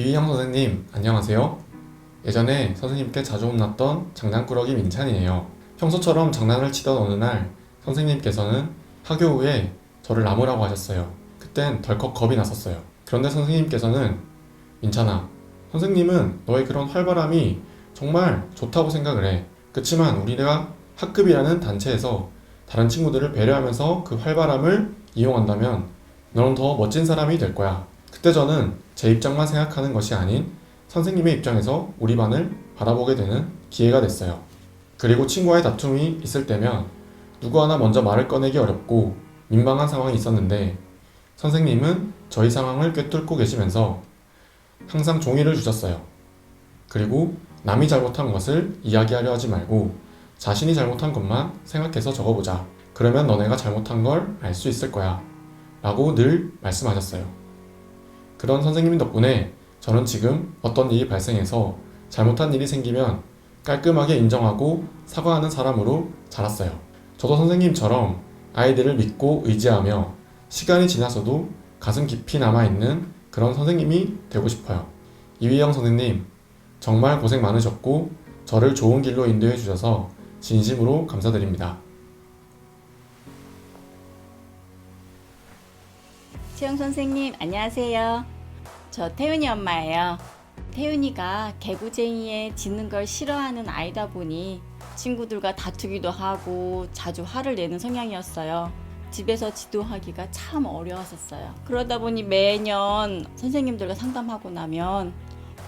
이희영 선생님, 안녕하세요. 예전에 선생님께 자주 혼났던 장난꾸러기 민찬이에요. 평소처럼 장난을 치던 어느 날 선생님께서는 학교 후에 저를 나무라고 하셨어요. 그땐 덜컥 겁이 났었어요. 그런데 선생님께서는 민찬아, 선생님은 너의 그런 활발함이 정말 좋다고 생각을 해. 그치만 우리가 학급이라는 단체에서 다른 친구들을 배려하면서 그 활발함을 이용한다면 너는 더 멋진 사람이 될 거야. 그때 저는 제 입장만 생각하는 것이 아닌 선생님의 입장에서 우리 반을 바라보게 되는 기회가 됐어요. 그리고 친구와의 다툼이 있을 때면 누구 하나 먼저 말을 꺼내기 어렵고 민망한 상황이 있었는데 선생님은 저희 상황을 꿰뚫고 계시면서 항상 종이를 주셨어요. 그리고 남이 잘못한 것을 이야기하려 하지 말고 자신이 잘못한 것만 생각해서 적어보자. 그러면 너네가 잘못한 걸 알 수 있을 거야. 라고 늘 말씀하셨어요. 그런 선생님 덕분에 저는 지금 어떤 일이 발생해서 잘못한 일이 생기면 깔끔하게 인정하고 사과하는 사람으로 자랐어요. 저도 선생님처럼 아이들을 믿고 의지하며 시간이 지나서도 가슴 깊이 남아있는 그런 선생님이 되고 싶어요. 이휘영 선생님, 정말 고생 많으셨고 저를 좋은 길로 인도해 주셔서 진심으로 감사드립니다. 최영 선생님, 안녕하세요. 저 태윤이 엄마예요. 태윤이가 개구쟁이에 짖는 걸 싫어하는 아이다 보니 친구들과 다투기도 하고 자주 화를 내는 성향이었어요. 집에서 지도하기가 참 어려웠었어요. 그러다 보니 매년 선생님들과 상담하고 나면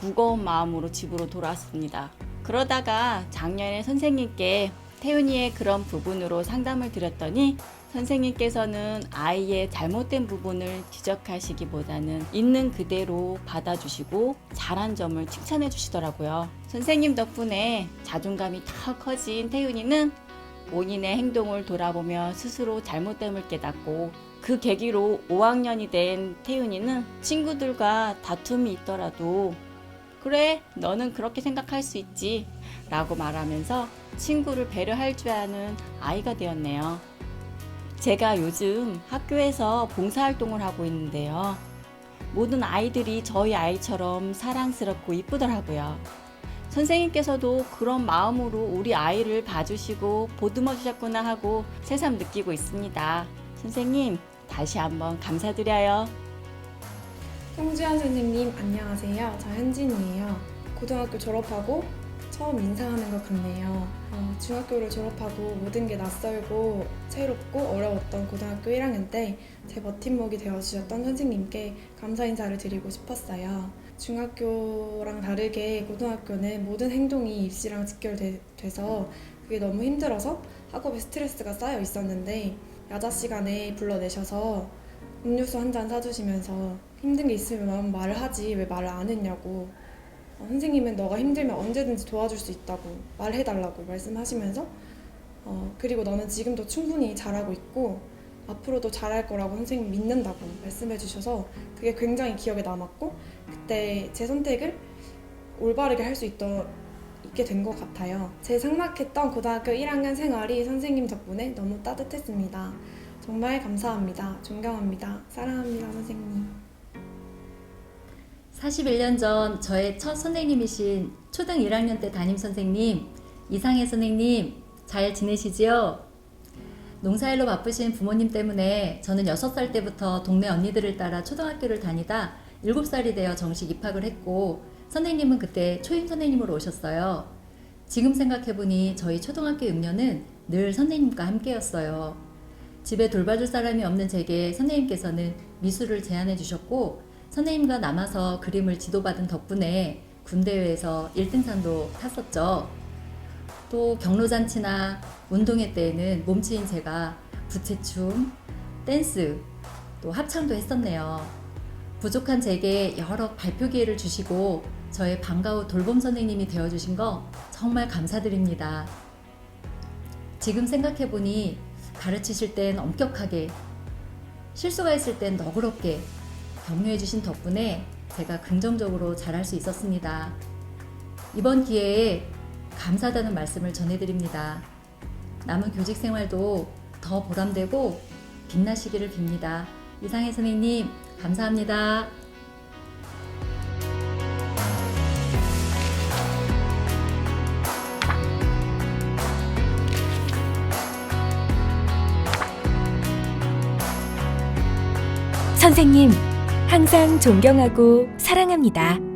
무거운 마음으로 집으로 돌아왔습니다. 그러다가 작년에 선생님께 태윤이의 그런 부분으로 상담을 드렸더니 선생님께서는 아이의 잘못된 부분을 지적하시기보다는 있는 그대로 받아주시고 잘한 점을 칭찬해 주시더라고요. 선생님 덕분에 자존감이 더 커진 태윤이는 본인의 행동을 돌아보며 스스로 잘못됨을 깨닫고 그 계기로 5학년이 된 태윤이는 친구들과 다툼이 있더라도 그래, 너는 그렇게 생각할 수 있지. 라고 말하면서 친구를 배려할 줄 아는 아이가 되었네요. 제가 요즘 학교에서 봉사활동을 하고 있는데요. 모든 아이들이 저희 아이처럼 사랑스럽고 이쁘더라고요. 선생님께서도 그런 마음으로 우리 아이를 봐주시고 보듬어 주셨구나 하고 새삼 느끼고 있습니다. 선생님, 다시 한번 감사드려요. 송주현 선생님 안녕하세요. 저 현진이에요. 고등학교 졸업하고 처음 인사하는 것 같네요. 어, 중학교를 졸업하고 모든 게 낯설고 새롭고 어려웠던 고등학교 1학년 때 제 버팀목이 되어주셨던 선생님께 감사 인사를 드리고 싶었어요. 중학교랑 다르게 고등학교는 모든 행동이 입시랑 직결돼서 그게 너무 힘들어서 학업에 스트레스가 쌓여 있었는데 야자 시간에 불러내셔서 음료수 한 잔 사주시면서 힘든 게 있으면 말을 하지 왜 말을 안 했냐고 어, 선생님은 너가 힘들면 언제든지 도와줄 수 있다고 말해달라고 말씀하시면서 어, 그리고 너는 지금도 충분히 잘하고 있고 앞으로도 잘할 거라고 선생님 믿는다고 말씀해 주셔서 그게 굉장히 기억에 남았고 그때 제 선택을 올바르게 할 수 있게 된 것 같아요. 제 삭막했던 고등학교 1학년 생활이 선생님 덕분에 너무 따뜻했습니다. 정말 감사합니다. 존경합니다. 사랑합니다, 선생님. 41년 전 저의 첫 선생님이신 초등 1학년 때 담임 선생님 이상해 선생님 잘 지내시지요? 농사일로 바쁘신 부모님 때문에 저는 6살 때부터 동네 언니들을 따라 초등학교를 다니다 7살이 되어 정식 입학을 했고 선생님은 그때 초임 선생님으로 오셨어요. 지금 생각해보니 저희 초등학교 6년은 늘 선생님과 함께였어요. 집에 돌봐줄 사람이 없는 제게 선생님께서는 미술을 제안해 주셨고 선생님과 남아서 그림을 지도받은 덕분에 군대회에서 1등상도 탔었죠. 또 경로잔치나 운동회 때에는 몸치인 제가 부채춤, 댄스, 또 합창도 했었네요. 부족한 제게 여러 발표 기회를 주시고 저의 반가운 돌봄 선생님이 되어주신 거 정말 감사드립니다. 지금 생각해보니 가르치실 땐 엄격하게, 실수가 있을 땐 너그럽게 격려해주신 덕분에 제가 긍정적으로 잘할 수 있었습니다. 이번 기회에 감사하다는 말씀을 전해드립니다. 남은 교직 생활도 더 보람되고 빛나시기를 빕니다. 이상해 선생님, 감사합니다. 선생님, 항상 존경하고 사랑합니다.